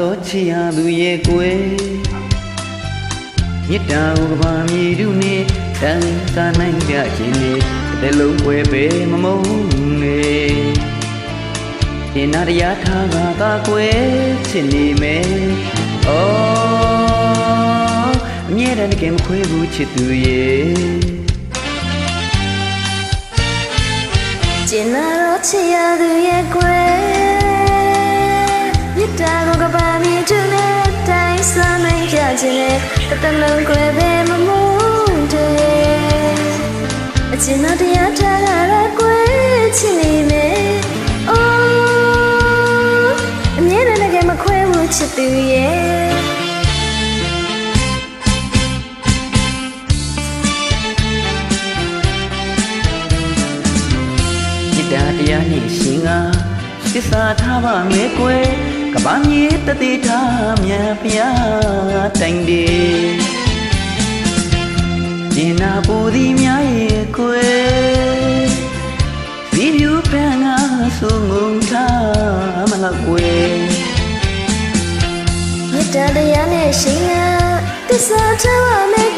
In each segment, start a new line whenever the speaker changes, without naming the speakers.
သောချစ်ရသူရဲ့ကွယ်မြစ်တာကိုကဘာမြေတုနဲ့တန်စာနိုင်ကြခြင်းနဲ့တစ်လုံးွယ်ပဲမမုန်းနဲ့ဒီနာတရားထားကသာကွယ်ချစ်နေမယ်ဩအမြဲတမ်းတကယ်မခွဲဘူးချစ်သူရဲ့
ကျင်နာတော့ချစ်ရသူရဲ့ကွယ် ခြင်းနဲ့တတလုံးကွယ်ပဲမမှုတဲ့အချင်းတော်တရားထားတာကွယ်ခြင်းနေမယ်အိုးအမြဲတမ်းငယ်မခွဲဘူးချစ်သူရဲ့
တရားနှင့်ရှင်ကသစ္စာထားပါမယ်ကွယ် ကပန်းမြေတတိထားမြန်ဖျားတိုင်ဒီကျင်နာပူသည်များရဲ့ကွယ်ဒီမြူပန်းကဆုငုံထားမလောက်ကွယ်
မြတ်တရားနဲ့ရှင်ကသစ္စာထားပါမယ်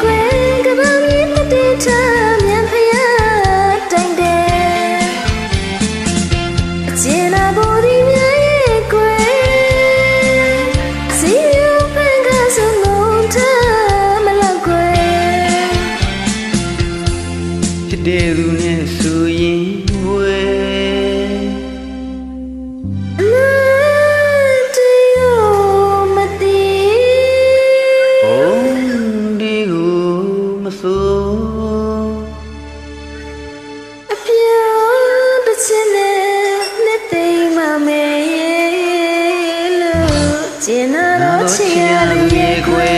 တဲ့
သူနဲ့ဆိုရင်ဝယ်
အမန်တရားမသိ
ဘုံဒီကိုမဆိုး
အပြောင်းတစ်ချက်နဲ့နှစ်သိမ့်မမေလို့ကျင်နာတော့ချင်ရလူရဲ့ခွေ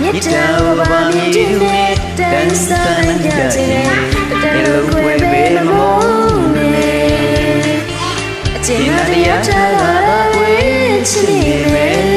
မြတ်တာဘာဘာမြင်တဲ့တန် စတန်ကြတဲ့တတလုံးခွေပဲမမုန်းနေအကျဉ်းတရားထားတာကွယ်ချစ်နေမယ်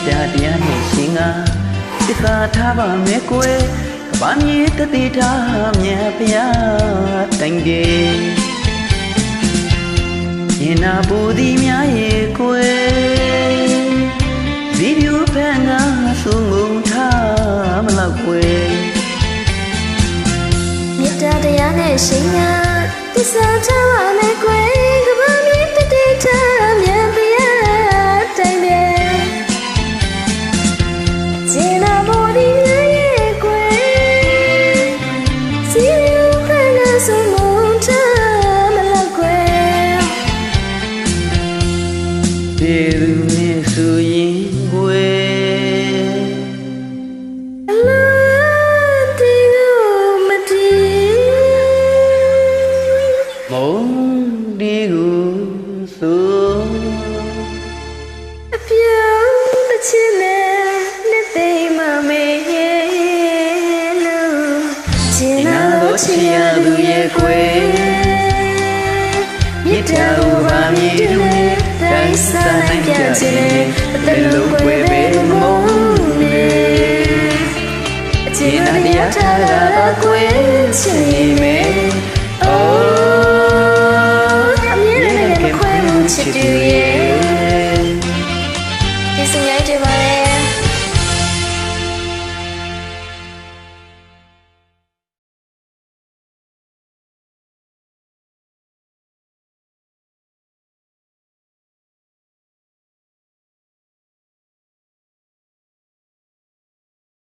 တ္တာ
တရားနဲ့ရှင်ကသစ္စာထားပါမယ်ကွယ်ကပန်းမြေတတိထားမြတ်ဖျားတိုင်ဒီရင်နာပူသည်များရဲ့ကွယ်ဒီပြူဖန်ကဆုငုံထားမလောက်ကွယ်
မြတ်တာတရားနဲ့ရှင်ကသစ္စာထား တိုင်းစားနိုင်ကြခြင်းအသက်လုံးကွယ်ပဲမုန်းနေအကျဉ်းတရားထားတာကွယ်ချင်နေမယ်အိုးအမြဲတမ်းမခွဲဘူးချစ်တူရဲ့